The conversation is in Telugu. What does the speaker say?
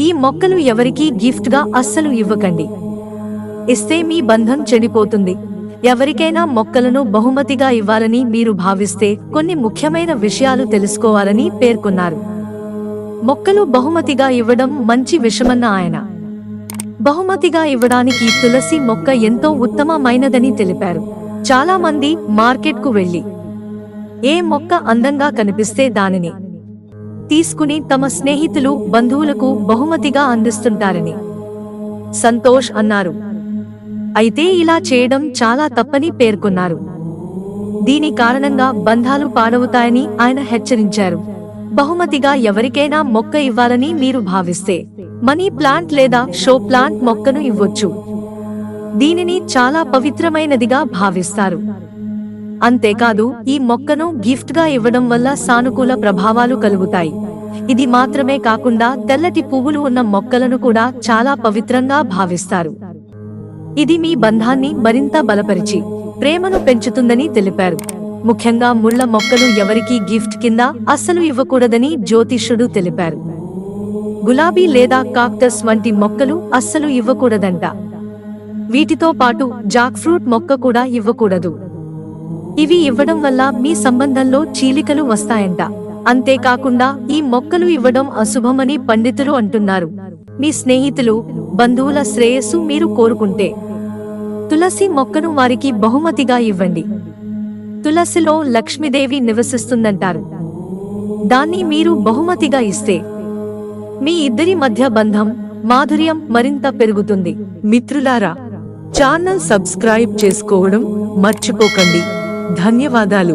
ఈ మొక్కలు ఎవరికీ గిఫ్ట్గా అస్సలు ఇవ్వకండి. ఇస్తే మీ బంధం చెడిపోతుంది. ఎవరికైనా మొక్కలను బహుమతిగా ఇవ్వాలని మీరు భావిస్తే కొన్ని ముఖ్యమైన విషయాలు తెలుసుకోవాలని పేర్కొన్నారు. మొక్కలు బహుమతిగా ఇవ్వడం మంచి విషమన్న ఆయన. బహుమతిగా ఇవ్వడానికి తులసి మొక్క ఎంతో ఉత్తమమైనదని తెలిపారు. చాలా మంది మార్కెట్కు వెళ్ళి ఏ మొక్క అందంగా కనిపిస్తే దానిని తీసుకుని తమ స్నేహితులు బంధువులకు బహుమతిగా అందిస్తుంటారని. సంతోష్ అన్నారు. అయితే ఇలా చేయడం చాలా తప్పని పేర్కొన్నారు. దీని కారణంగా బంధాలు పాడవుతాయని ఆయన హెచ్చరించారు. బహుమతిగా ఎవరికైనా మొక్క ఇవ్వాలని మీరు భావిస్తే మనీ ప్లాంట్ లేదా షో ప్లాంట్ మొక్కను ఇవ్వొచ్చు. దీనిని చాలా పవిత్రమైనదిగా భావిస్తారు. అంతేకాదు ఈ మొక్కను గిఫ్ట్గా ఇవ్వడం వల్ల సానుకూల ప్రభావాలు కలుగుతాయి. ఇది మాత్రమే కాకుండా తెల్లటి పువ్వులు ఉన్న మొక్కలను కూడా చాలా పవిత్రంగా భావిస్తారు. ఇది మీ బంధాన్ని మరింత బలపరిచి ప్రేమను పెంచుతుందని తెలిపారు. ముఖ్యంగా ముళ్ళ మొక్కలు ఎవరికీ గిఫ్ట్ కింద అస్సలు ఇవ్వకూడదని జ్యోతిష్యుడు తెలిపారు. గులాబీ లేదా కాక్టస్ వంటి మొక్కలు అస్సలు ఇవ్వకూడదంట. వీటితో పాటు జాక్ ఫ్రూట్ మొక్క కూడా ఇవ్వకూడదు. ఇవి ఇవ్వడం వల్ల మీ సంబంధంలో చీలికలు వస్తాయంట. అంతేకాకుండా ఈ మొక్కలు ఇవ్వడం అశుభమని పండితులు అంటున్నారు. మీ స్నేహితులు బంధువుల శ్రేయస్సు మీరు కోరుకుంటే తులసి మొక్కను వారికి బహుమతిగా ఇవ్వండి. తులసిలో లక్ష్మీదేవి నివసిస్తుందంటారు. దాన్ని మీరు బహుమతిగా ఇస్తే మీ ఇద్దరి మధ్య బంధం మాధుర్యం మరింత పెరుగుతుంది. మిత్రులారా ఛానల్ సబ్స్క్రైబ్ చేసుకోవడం మర్చిపోకండి. ధన్యవాదాలు.